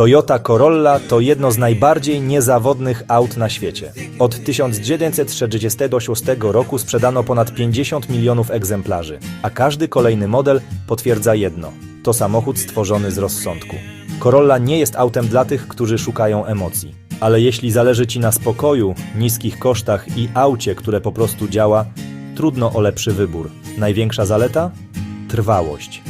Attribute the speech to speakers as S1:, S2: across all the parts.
S1: Toyota Corolla to jedno z najbardziej niezawodnych aut na świecie. Od 1966 roku sprzedano ponad 50 milionów egzemplarzy, a każdy kolejny model potwierdza jedno: to samochód stworzony z rozsądku. Corolla nie jest autem dla tych, którzy szukają emocji. Ale jeśli zależy Ci na spokoju, niskich kosztach i aucie, które po prostu działa, trudno o lepszy wybór. Największa zaleta? Trwałość.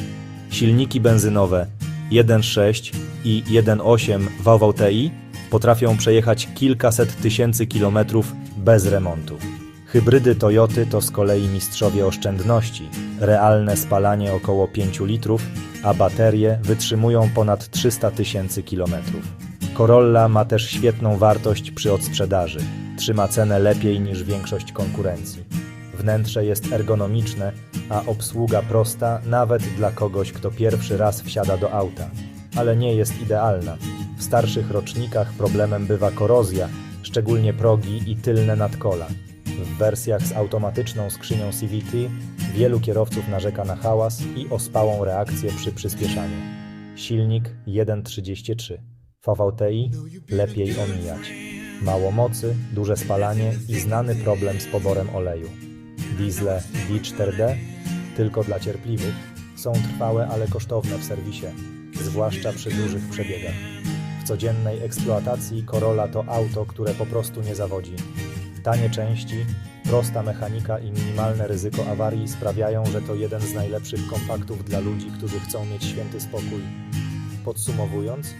S1: Silniki benzynowe 1.6 i 1.8 VVTi potrafią przejechać kilkaset tysięcy kilometrów bez remontu. Hybrydy Toyoty to z kolei mistrzowie oszczędności. Realne spalanie około 5 litrów, a baterie wytrzymują ponad 300 tysięcy kilometrów. Corolla ma też świetną wartość przy odsprzedaży. Trzyma cenę lepiej niż większość konkurencji. Wnętrze jest ergonomiczne, a obsługa prosta nawet dla kogoś, kto pierwszy raz wsiada do auta. Ale nie jest idealna. W starszych rocznikach problemem bywa korozja, szczególnie progi i tylne nadkola. W wersjach z automatyczną skrzynią CVT wielu kierowców narzeka na hałas i ospałą reakcję przy przyspieszaniu. Silnik 1.33. VVTi lepiej omijać. Mało mocy, duże spalanie i znany problem z poborem oleju. Diesle V4D, tylko dla cierpliwych, są trwałe, ale kosztowne w serwisie, zwłaszcza przy dużych przebiegach. W codziennej eksploatacji Corolla to auto, które po prostu nie zawodzi. Tanie części, prosta mechanika i minimalne ryzyko awarii sprawiają, że to jeden z najlepszych kompaktów dla ludzi, którzy chcą mieć święty spokój. Podsumowując,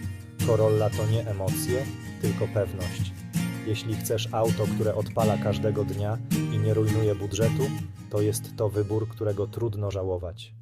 S1: Corolla to nie emocje, tylko pewność. Jeśli chcesz auto, które odpala każdego dnia i nie rujnuje budżetu, to jest to wybór, którego trudno żałować.